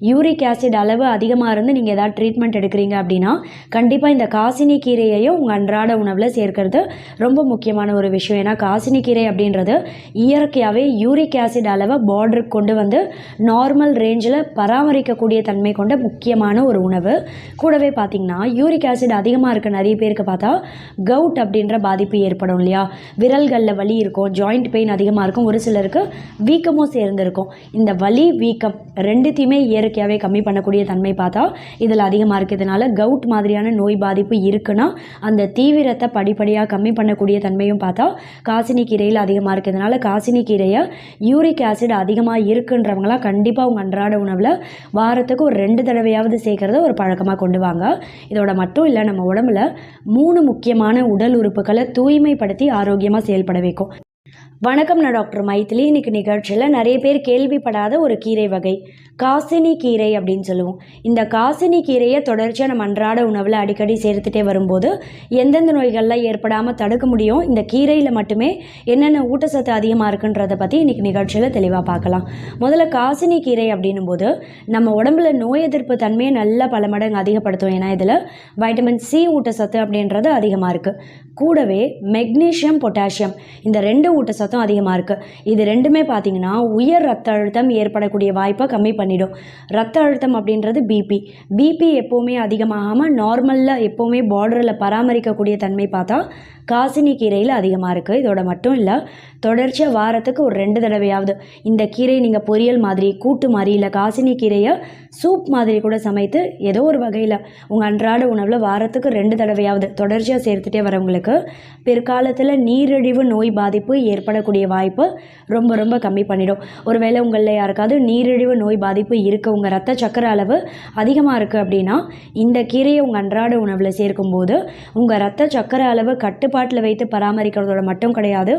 Uric acid அளவு அதிகமாக இருந்து நீங்கள் ஏதாவது ட்ரீட்மெண்ட் எடுக்கிறீங்க அப்படின்னா கண்டிப்பாக இந்த காசினி கீரையையும் உங்கள் அன்றாட உணவில் சேர்க்கறது ரொம்ப முக்கியமான ஒரு விஷயம். ஏன்னா காசினி கீரை அப்படின்றது இயற்கையாகவே யூரிக் ஆசிட் அளவை பார்டருக்கு கொண்டு வந்து நார்மல் ரேஞ்சில் பராமரிக்கக்கூடிய தன்மை கொண்ட முக்கியமான ஒரு உணவு. கூடவே பார்த்திங்கன்னா யூரிக் ஆசிட் அதிகமாக இருக்க நிறைய பேருக்கு பார்த்தா கவுட் அப்படின்ற பாதிப்பு ஏற்படும் இல்லையா? விரல்களில் வலி இருக்கும் ஜாயிண்ட் பெயின் அதிகமாக இருக்கும். ஒரு சிலருக்கு வீக்கமும் சேர்ந்துருக்கும். இந்த வலி வீக்கம் ரெண்டுத்தையுமே இயற்கையாகவே கம்மி பண்ணக்கூடிய தன்மை பார்த்தா இதில் அதிகமாக இருக்கிறதுனால கவுட் மாதிரியான நோய் பாதிப்பு இருக்குன்னா அந்த தீவிரத்தை படிப்படியாக கம்மி பண்ணக்கூடிய தன்மையும் பார்த்தா காசினி கீரையில் அதிகமாக இருக்கிறதுனால காசினி கீரையை யூரிக் ஆசிட் அதிகமாக இருக்குன்றவங்களாம் கண்டிப்பாக உங்கள் அன்றாட உணவில் வாரத்துக்கு ஒரு ரெண்டு தடவையாவது சேர்க்குறத ஒரு பழக்கமாக கொண்டு வாங்க. இதோட மட்டும் இல்லை நம்ம உடம்புல மூணு முக்கியமான உடல் உறுப்புகளை தூய்மைப்படுத்தி ஆரோக்கியமாக செயல்பட வைக்கும். வணக்கம் நான் டாக்டர் மைத்திலி. இன்னைக்கு நிகழ்ச்சியில் நிறைய பேர் கேள்விப்படாத ஒரு கீரை வகை. காசினி கீரை அப்படின்னு சொல்லுவோம். இந்த காசினி கீரையை தொடர்ச்சியாக நம்ம அன்றாட உணவில் அடிக்கடி சேர்த்துட்டே வரும்போது எந்தெந்த நோய்கள்லாம் ஏற்படாமல் தடுக்க முடியும் இந்த கீரையில் மட்டுமே என்னென்ன ஊட்டச்சத்து அதிகமாக இருக்குன்றதை பற்றி இன்றைக்கி நிகழ்ச்சியில் தெளிவாக பார்க்கலாம். முதல்ல காசினி கீரை அப்படின்னும் போது நம்ம உடம்புல நோய் எதிர்ப்பு தன்மையை நல்லா பல மடங்கு அதிகப்படுத்தும். ஏன்னா இதில் வைட்டமின் சி ஊட்டச்சத்து அப்படின்றது அதிகமாக இருக்குது கூடவே மெக்னீஷியம் பொட்டாசியம் இந்த ரெண்டு ஊட்டச்சத்தும் அதிகமாக இருக்குது இது ரெண்டுமே பார்த்தீங்கன்னா உயர் ரத்த அழுத்தம் ஏற்படக்கூடிய வாய்ப்பை கம்மி பண்ணி பண்ணிடும். ரத்த அழுத்தம் அப்படின்றது பிபி பிபி எப்போவுமே அதிகமாகாமல் நார்மலில் எப்போவுமே பார்டரில் பராமரிக்கக்கூடிய தன்மை பார்த்தா காசினி கீரையில் அதிகமாக இருக்குது இதோட மட்டும் இல்லை தொடர்ச்சியாக வாரத்துக்கு ஒரு ரெண்டு தடவையாவது இந்த கீரை நீங்கள் பொரியல் மாதிரி கூட்டு மாதிரி இல்லை காசினி கீரையை சூப் மாதிரி கூட சமைத்து ஏதோ ஒரு வகையில் உங்கள் அன்றாட உணவில் வாரத்துக்கு ரெண்டு தடவையாவது தொடர்ச்சியாக சேர்த்துட்டே வரவங்களுக்கு பிற்காலத்தில் நீரிழிவு நோய் பாதிப்பு ஏற்படக்கூடிய வாய்ப்பு ரொம்ப ரொம்ப கம்மி பண்ணிடும். ஒருவேளை உங்களில் யாருக்காவது நீரிழிவு நோய் பாதிப்பு இருக்குது உங்கள் ரத்த சக்கரை அளவு அதிகமாக இருக்குது அப்படின்னா இந்த கீரையை உங்கள் அன்றாட உணவில் சேர்க்கும்போது உங்கள் ரத்த சக்கரை அளவு கட்டுப்பாட்டில் வைத்து பராமரிக்கிறதோட மட்டும் கிடையாது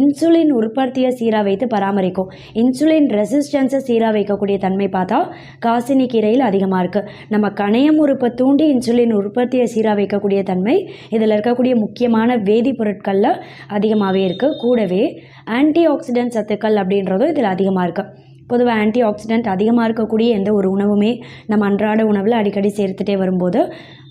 இன்சுலின் உற்பத்தியை சீராக வைத்து பராமரிக்கும். இன்சுலின் ரெசிஸ்டன்ஸை சீராக வைக்கக்கூடிய தன்மை பார்த்தா காசினி கீரையில் அதிகமாக இருக்குது நம்ம கணையம் உறுப்பை தூண்டி இன்சுலின் உற்பத்தியை சீராக வைக்கக்கூடிய தன்மை இதில் இருக்கக்கூடிய முக்கியமான வேதிப்பொருட்களில் அதிகமாகவே இருக்குது கூடவே ஆன்டி ஆக்சிடென்ட் சத்துக்கள் அப்படின்றதும் இதில் அதிகமாக இருக்குது பொதுவாக ஆன்டி ஆக்சிடென்ட் அதிகமாக இருக்கக்கூடிய எந்த ஒரு உணவுமே நம்ம அன்றாட உணவில் அடிக்கடி சேர்த்துட்டே வரும்போது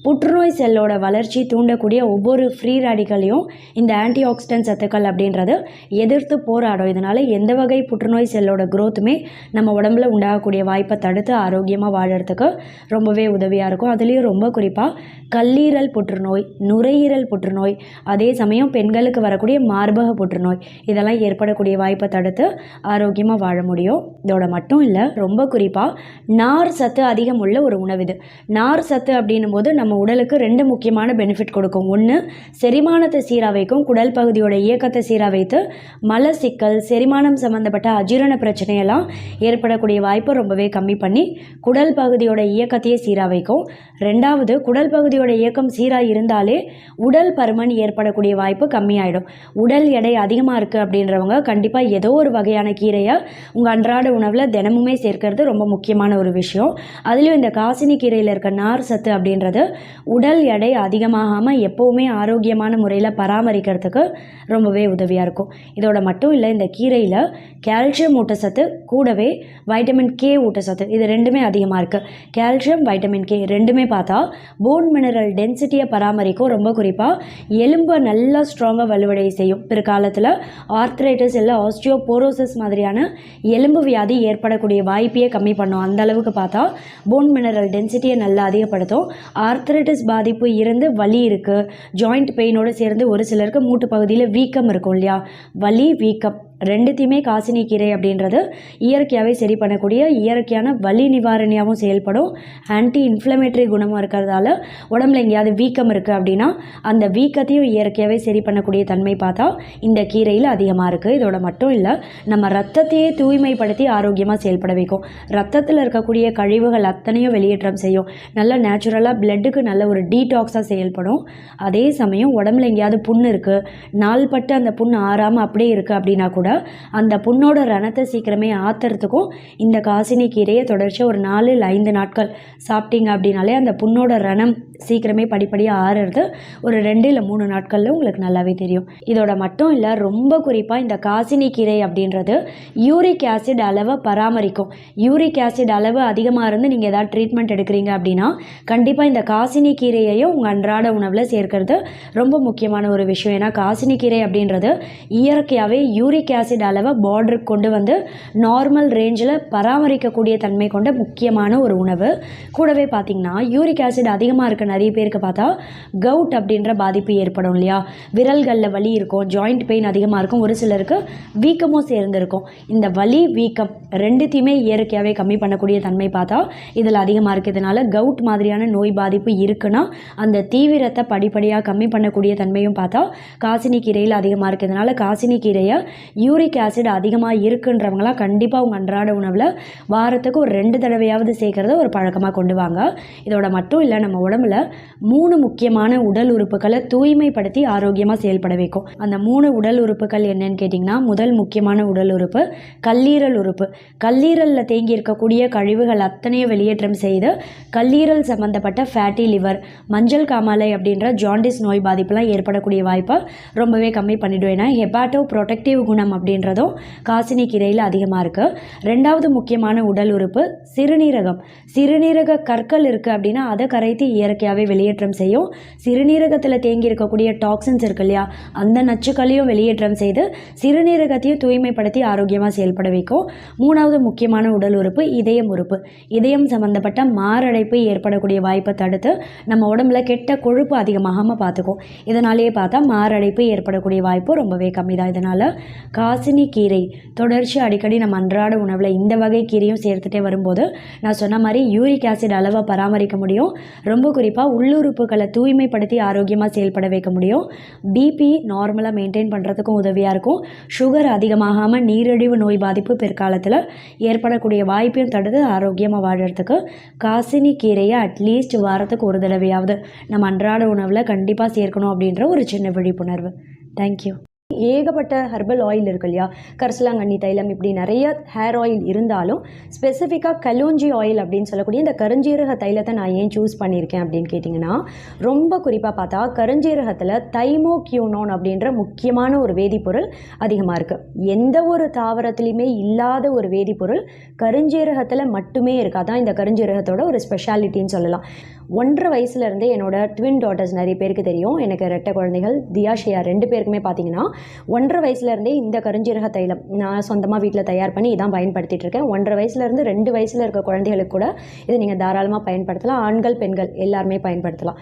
புற்றுநோய் செல்லோட வளர்ச்சி தூண்டக்கூடிய ஒவ்வொரு ஃப்ரீ ராடிகளையும் இந்த ஆன்டி ஆக்சிடென்ட் சத்துக்கள் அப்படின்றது எதிர்த்து போராடும். இதனால் எந்த வகை புற்றுநோய் செல்லோட க்ரோத்துமே நம்ம உடம்புல உண்டாகக்கூடிய வாய்ப்பை தடுத்து ஆரோக்கியமாக வாழறதுக்கு ரொம்பவே உதவியாக இருக்கும். அதுலேயும் ரொம்ப குறிப்பாக கல்லீரல் புற்றுநோய் நுரையீரல் புற்றுநோய் அதே சமயம் பெண்களுக்கு வரக்கூடிய மார்பக புற்றுநோய் இதெல்லாம் ஏற்படக்கூடிய வாய்ப்பை தடுத்து ஆரோக்கியமாக வாழ முடியும். இதோட மட்டும் இல்லை ரொம்ப குறிப்பாக நார் சத்து அதிகம் உள்ள ஒரு உணவு இது. நார் சத்து அப்படின்னும் போது நம்ம உடலுக்கு ரெண்டு முக்கியமான பெனிஃபிட் கொடுக்கும். ஒன்று செரிமானத்தை சீராக வைக்கும் குடல் பகுதியோட இயக்கத்தை சீராக வைத்து மலச்சிக்கல் செரிமானம் சம்மந்தப்பட்ட அஜீரண பிரச்சனையெல்லாம் ஏற்படக்கூடிய வாய்ப்பை ரொம்பவே கம்மி பண்ணி குடல் பகுதியோட இயக்கத்தையே சீராக வைக்கும் ரெண்டாவது குடல் பகுதியோட இயக்கம் சீராக இருந்தாலே உடல் பருமன் ஏற்படக்கூடிய வாய்ப்பு கம்மியாயிடும். உடல் எடை அதிகமாக இருக்குது அப்படின்றவங்க கண்டிப்பாக ஏதோ ஒரு வகையான கீரையை உங்கள் அன்றாட உணவில் தினமுமே சேர்க்கறது ரொம்ப முக்கியமான ஒரு விஷயம். அதுலேயும் இந்த காசினி கீரையில் இருக்க நார் சத்து அப்படின்றது உடல் எடை அதிகமாகாமல் எப்போவுமே ஆரோக்கியமான முறையில் பராமரிக்கிறதுக்கு ரொம்பவே உதவியாக இருக்கும். இதோட மட்டும் இல்லை இந்த கீரையில் கால்சியம் ஊட்டச்சத்து கூடவே வைட்டமின் கே ஊட்டச்சத்து இது ரெண்டுமே அதிகமாக இருக்குது கால்சியம் வைட்டமின் கே ரெண்டுமே பார்த்தா போன் மினரல் டென்சிட்டியை பராமரிக்கும். ரொம்ப குறிப்பாக எலும்பை நல்லா ஸ்ட்ராங்காக வலுவடை செய்யும். பிற்காலத்தில் ஆர்த்ரைட்டிஸ் இல்லை ஆஸ்டியோபோரோசிஸ் மாதிரியான எலும்பு வியாதி ஏற்படக்கூடிய வாய்ப்பையே கம்மி பண்ணும். அந்த அளவுக்கு பார்த்தா போன் மினரல் டென்சிட்டியை நல்லா அதிகப்படுத்தும். ஆர்த்ரைட்டிஸ் பாதிப்பு இருந்து வலி இருக்குது ஜாயிண்ட் பெயினோடு சேர்ந்து ஒரு சிலருக்கு மூட்டு பகுதியில் வீக்கம் இருக்கும் இல்லையா? வலி வீக்கம். ரெண்டுத்தையுமே காசினி கீரை அப்படின்றது இயற்கையாகவே சரி பண்ணக்கூடிய இயற்கையான வலி நிவாரணியாகவும் செயல்படும் ஆன்டி இன்ஃப்ளமேட்டரி குணமும் இருக்கிறதால உடம்புல எங்கேயாவது வீக்கம் இருக்குது அப்படின்னா அந்த வீக்கத்தையும் இயற்கையாகவே சரி பண்ணக்கூடிய தன்மை பார்த்தா இந்த கீரையில் அதிகமாக இருக்குது இதோட மட்டும் இல்லை நம்ம ரத்தத்தையே தூய்மைப்படுத்தி ஆரோக்கியமாக செயல்பட வைக்கும். ரத்தத்தில் இருக்கக்கூடிய கழிவுகள் அத்தனையும் வெளியேற்றம் செய்யும். நல்ல நேச்சுரலாக பிளட்டுக்கு நல்ல ஒரு டீடாக்ஸாக செயல்படும். அதே சமயம் உடம்புல எங்கேயாவது புண்ணு இருக்குது நாள்பட்டு அந்த புண்ணு ஆறாமல் அப்படியே இருக்குது அப்படின்னா கூட கூட அந்த புண்ணோட ரணத்தை சீக்கிரமே ஆத்துறதுக்கும் இந்த காசினி கீரையை தொடர்ச்சியாக ஒரு நாலு இல்லை ஐந்து நாட்கள் சாப்பிட்டீங்க அப்படின்னாலே அந்த புண்ணோட ரணம் சீக்கிரமே படிப்படியாக ஆறுறது ஒரு ரெண்டு இல்லை மூணு நாட்களில் உங்களுக்கு நல்லாவே தெரியும். இதோட மட்டும் இல்லை ரொம்ப குறிப்பாக இந்த காசினி கீரை அப்படின்றது யூரிக் ஆசிட் அளவை பராமரிக்கும். யூரிக் ஆசிட் அளவு அதிகமாக இருந்து நீங்கள் ஏதாவது ட்ரீட்மெண்ட் எடுக்கிறீங்க அப்படின்னா கண்டிப்பாக இந்த காசினி கீரையையும் உங்கள் அன்றாட உணவில் சேர்க்கிறது ரொம்ப முக்கியமான ஒரு விஷயம். ஏன்னா காசினி கீரை அப்படின்றது இயற்கையாகவே யூரிக் ஆசிட் அளவை பார்டருக்கு கொண்டு வந்து நார்மல் ரேஞ்சில் பராமரிக்கக்கூடிய தன்மை கொண்ட முக்கியமான ஒரு உணவு. கூடவே பார்த்திங்கன்னா யூரிக் ஆசிட் அதிகமாக இருக்க நிறைய பேருக்கு பார்த்தா கவுட் அப்படின்ற பாதிப்பு ஏற்படும் இல்லையா? விரல்களில் வலி இருக்கும் ஜாயிண்ட் பெயின் அதிகமாக இருக்கும். ஒரு சிலருக்கு வீக்கமும் சேர்ந்துருக்கும். இந்த வலி வீக்கம் ரெண்டுத்தையுமே இயற்கையாகவே கம்மி பண்ணக்கூடிய தன்மை பார்த்தா இதில் அதிகமாக இருக்கிறதுனால கவுட் மாதிரியான நோய் பாதிப்பு இருக்குன்னா அந்த தீவிரத்தை படிப்படியாக கம்மி பண்ணக்கூடிய தன்மையும் பார்த்தா காசினி கீரையில் அதிகமாக இருக்கிறதுனால காசினி கீரையை யூரிக் ஆசிட் அதிகமாக இருக்குன்றவங்களாம் கண்டிப்பாக அவங்க அன்றாட உணவில் வாரத்துக்கு ஒரு ரெண்டு தடவையாவது சேர்க்குறத ஒரு பழக்கமாக கொண்டு வாங்க. இதோட மட்டும் இல்லை நம்ம உடம்புல மூணு முக்கியமான உடல் உறுப்புகளை தூய்மைப்படுத்தி ஆரோக்கியமாக செயல்பட வைக்கும். அந்த மூணு உடல் உறுப்புகள் என்னன்னு கேட்டிங்கன்னா முதல் முக்கியமான உடல் உறுப்பு கல்லீரல் உறுப்பு. கல்லீரலில் தேங்கி இருக்கக்கூடிய கழிவுகள் அத்தனையும் வெளியேற்றம் செய்து கல்லீரல் சம்மந்தப்பட்ட ஃபேட்டி லிவர் மஞ்சள் காமாலை அப்படின்ற ஜாண்டிஸ் நோய் பாதிப்புலாம் ஏற்படக்கூடிய வாய்ப்பை ரொம்பவே கம்மி பண்ணிவிடுவேன் ஏன்னா ஹெபாட்டோ ப்ரொடெக்டிவ் குணம் அப்படின்றதும் காசினி கீரையில் அதிகமாக இருக்குது ரெண்டாவது முக்கியமான உடல் உறுப்பு சிறுநீரகம். சிறுநீரக கற்கள் இருக்குது அப்படின்னா அதை கரைத்து இயற்கையாகவே வெளியேற்றம் செய்யும். சிறுநீரகத்தில் தேங்கி இருக்கக்கூடிய டாக்ஸின்ஸ் இருக்கு இல்லையா? அந்த நச்சுக்களையும் வெளியேற்றம் செய்து சிறுநீரகத்தையும் தூய்மைப்படுத்தி ஆரோக்கியமாக செயல்பட வைக்கும். மூணாவது முக்கியமான உடல் உறுப்பு இதயம் உறுப்பு. இதயம் சம்மந்தப்பட்ட மாரடைப்பு ஏற்படக்கூடிய வாய்ப்பை தடுத்து நம்ம உடம்புல கெட்ட கொழுப்பு அதிகமாகாமல் பார்த்துக்கும் இதனாலேயே பார்த்தா மாரடைப்பு ஏற்படக்கூடிய வாய்ப்பு ரொம்பவே கம்மி தான். இதனால் காசினி கீரை தொடர்ச்சி அடிக்கடி நம்ம அன்றாட உணவில் இந்த வகை கீரையும் சேர்த்துட்டே வரும்போது நான் சொன்ன மாதிரி யூரிக் ஆசிட் அளவை பராமரிக்க முடியும். ரொம்ப குறிப்பாக உள்ளுறுப்புகளை தூய்மைப்படுத்தி ஆரோக்கியமாக செயல்பட வைக்க முடியும். பிபி நார்மலாக மெயின்டைன் பண்ணுறதுக்கும் உதவியாக இருக்கும். சுகர் அதிகமாகாமல் நீரிழிவு நோய் பாதிப்பு பிற்காலத்தில் ஏற்படக்கூடிய வாய்ப்பையும் தடுத்து ஆரோக்கியமாக வாழறதுக்கு காசினி கீரையை அட்லீஸ்ட் வாரத்துக்கு ஒரு தடவையாவது நம்ம அன்றாட உணவில் கண்டிப்பாக சேர்க்கணும் அப்படின்ற ஒரு சின்ன விழிப்புணர்வு. தேங்க்யூ ஏகப்பட்ட ஹெர்பல் ஆயில் இருக்கு இல்லையா? கரிசலாங்கண்ணி தைலம் இப்படி நிறைய ஹேர் ஆயில் இருந்தாலும் ஸ்பெசிஃபிக்காக கலோஞ்சி ஆயில் அப்படின்னு சொல்லக்கூடிய இந்த கருஞ்சீரக தைலத்தை நான் ஏன் சூஸ் பண்ணியிருக்கேன் அப்படின்னு கேட்டிங்கன்னா ரொம்ப குறிப்பாக பார்த்தா கருஞ்சீரகத்தில் தைமோக்யூனோன் அப்படின்ற முக்கியமான ஒரு வேதிப்பொருள் அதிகமாக இருக்குது எந்த ஒரு தாவரத்துலையுமே இல்லாத ஒரு வேதிப்பொருள் கருஞ்சீரகத்தில் மட்டுமே இருக்குது அதான் இந்த கருஞ்சீரகத்தோட ஒரு ஸ்பெஷாலிட்டின்னு சொல்லலாம். ஒன்றரை வயசுலேருந்தே என்னோட ட்வின் டாட்டர்ஸ் நிறைய பேருக்கு தெரியும். எனக்கு ரெட்டை குழந்தைகள் தியாஷியா ரெண்டு பேருக்குமே பார்த்தீங்கன்னா ஒன்றரை வயசுலேருந்தே இந்த கருஞ்சீரக தைலம் நான் சொந்தமாக வீட்டில் தயார் பண்ணி இதான் பயன்படுத்திகிட்டு இருக்கேன். ஒன்றரை வயசுலேருந்து ரெண்டு வயசில் இருக்க குழந்தைகளுக்கு கூட இதை நீங்கள் தாராளமாக பயன்படுத்தலாம். ஆண்கள் பெண்கள் எல்லாருமே பயன்படுத்தலாம்.